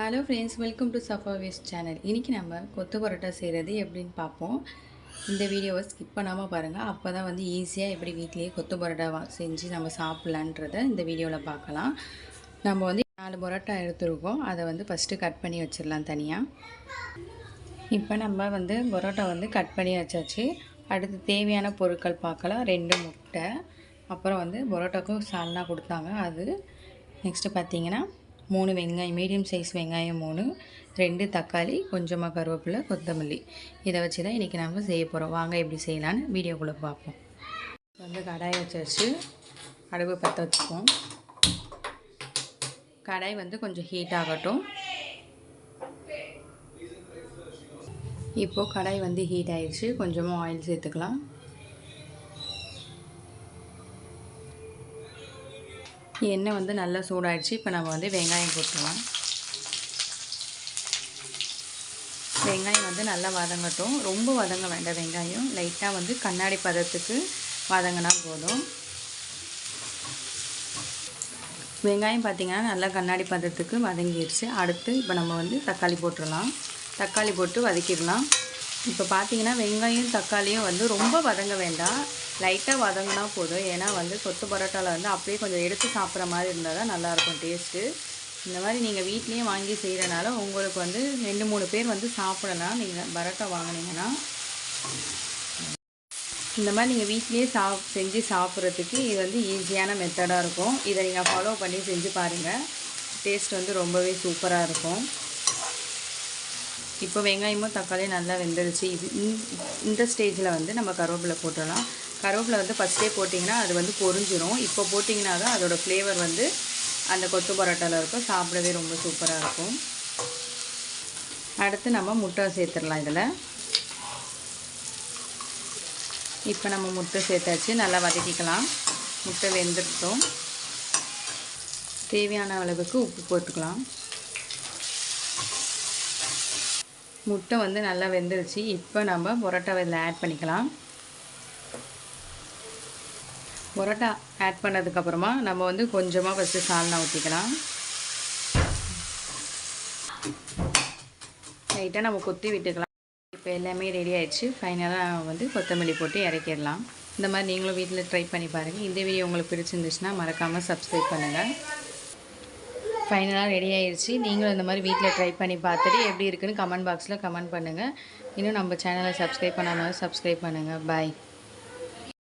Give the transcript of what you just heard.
Hello friends welcome to Safa waste channel இன்றைக்கி நம்ம கொத்து பரோட்டா செய்கிறது எப்படின்னு பார்ப்போம். இந்த வீடியோவை ஸ்கிப் பண்ணாமல் பாருங்கள் அப்போ தான் வந்து ஈஸியாக எப்படி வீட்லேயே கொத்து பரோட்டா செஞ்சு நம்ம சாப்பிட்லான்றத இந்த வீடியோவில் பார்க்கலாம். நம்ம வந்து நாலு பரோட்டா எடுத்துருக்கோம். அதை வந்து ஃபஸ்ட்டு கட் பண்ணி வச்சிடலாம் தனியாக இப்போ நம்ம வந்து பரோட்டா வந்து கட் பண்ணி வச்சாச்சு. அடுத்து தேவையான பொருட்கள் பார்க்கலாம். ரெண்டு முட்டை. அப்புறம் வந்து பரோட்டாக்கும் சால்னா கொடுத்தாங்க. அது நெக்ஸ்ட்டு பார்த்திங்கன்னா மூணு வெங்காயம் மீடியம் சைஸ் வெங்காயம் மூணு ரெண்டு தக்காளி கொஞ்சமாக கருவேப்பிலை கொத்தமல்லி. இதை வச்சு தான் இன்றைக்கி நம்ம செய்ய போகிறோம் வாங்க எப்படி செய்யலான்னு வீடியோக்குள்ளே பார்ப்போம். வந்து கடாய் வச்சு அடுப்பு பற்ற வச்சுப்போம் கடாய் வந்து கொஞ்சம் ஹீட் ஆகட்டும். இப்போது கடாய் வந்து ஹீட் ஆயிடுச்சு. கொஞ்சமாக ஆயில் சேர்த்துக்கலாம். எண்ணெய் வந்து நல்லா சூடாயிடுச்சு. இப்போ நம்ம வந்து வெங்காயம் போட்டுருவோம் வெங்காயம் வந்து நல்லா வதங்கட்டும். ரொம்ப வதங்க வேண்டாம் வெங்காயம். லைட்டாக வந்து கண்ணாடி பதத்துக்கு வதங்கினா போதும். வெங்காயம் பார்த்திங்கன்னா நல்லா கண்ணாடி பதத்துக்கு வதங்கிடுச்சு. அடுத்து இப்போ நம்ம வந்து தக்காளி போட்டுடலாம். தக்காளி போட்டு வதக்கிடலாம். இப்போ பார்த்தீங்கன்னா வெங்காயம் தக்காளியும் வந்து ரொம்ப வதங்க வேண்டாம். லைட்டாக வதங்கினா போதும். ஏன்னா வந்து கொத்து பரோட்டாவில் வந்து அப்படியே கொஞ்சம் எடுத்து சாப்பிட்ற மாதிரி இருந்தால் தான் நல்லாயிருக்கும் டேஸ்ட்டு இந்த மாதிரி நீங்கள் வீட்லேயே வாங்கி செய்கிறனால உங்களுக்கு வந்து ரெண்டு மூணு பேர் வந்து சாப்பிடலாம். நீங்கள் பரோட்டா வாங்கினீங்கன்னா. இந்த மாதிரி நீங்கள் வீட்லேயே சா செஞ்சு சாப்பிட்றதுக்கு இது வந்து ஈஸியான மெத்தடாக இருக்கும். இதை நீங்கள் ஃபாலோ பண்ணி செஞ்சு பாருங்கள் டேஸ்ட் வந்து ரொம்பவே சூப்பராக இருக்கும். இப்போ வெங்காயமும் தக்காளியும் நல்லா வெந்துருச்சு. இது இந்த- இந்த ஸ்டேஜில் வந்து நம்ம கருவேப்பிலை போட்டுடலாம். கருவேப்பிலை வந்து ஃபஸ்ட்டே போட்டிங்கன்னா அது வந்து பொறிஞ்சிரும் இப்போ போட்டிங்கன்னா தான் அதோட ஃப்ளேவர் வந்து அந்த கொத்து பரோட்டாவில் இருக்கும். சாப்பிடவே ரொம்ப சூப்பராக இருக்கும். அடுத்து நம்ம முட்டை சேர்த்துடலாம் இதில். இப்போ நம்ம முட்டை சேர்த்தாச்சு. நல்லா வதக்கிக்கலாம். முட்டை வெந்துட்டோம் தேவையான அளவுக்கு உப்பு போட்டுக்கலாம். முட்டை வந்து நல்லா வெந்துருச்சு. இப்போ நம்ம பரோட்டாவை இதில் ஆட் பண்ணிக்கலாம். பரோட்டா ஆட் பண்ணதுக்கப்புறமா நம்ம வந்து கொஞ்சமாக ஃபஸ்ட்டு சால்னா ஊற்றிக்கலாம் லைட்டாக நம்ம கொத்தி விட்டுக்கலாம். இப்போ எல்லாமே ரெடி ஆயிடுச்சு. ஃபைனலாக வந்து கொத்தமல்லி போட்டு இறக்கிடலாம். இந்த மாதிரி நீங்களும் வீட்டில் ட்ரை பண்ணி பாருங்கள் இந்த வீடியோ உங்களுக்கு பிடிச்சிருந்துச்சுன்னா மறக்காமல் சப்ஸ்கிரைப் பண்ணுங்கள் ஃபைனலாக ரெடி ஆயிடுச்சு நீங்களும் இந்த மாதிரி வீட்டில் ட்ரை பண்ணி பார்த்துட்டு எப்படி இருக்குன்னு கமெண்ட் பாக்ஸில் கமெண்ட் பண்ணுங்கள் இன்னும் நம்ம சேனலை சப்ஸ்கிரைப் பண்ணாமல் சப்ஸ்கிரைப் பண்ணுங்கள் பாய்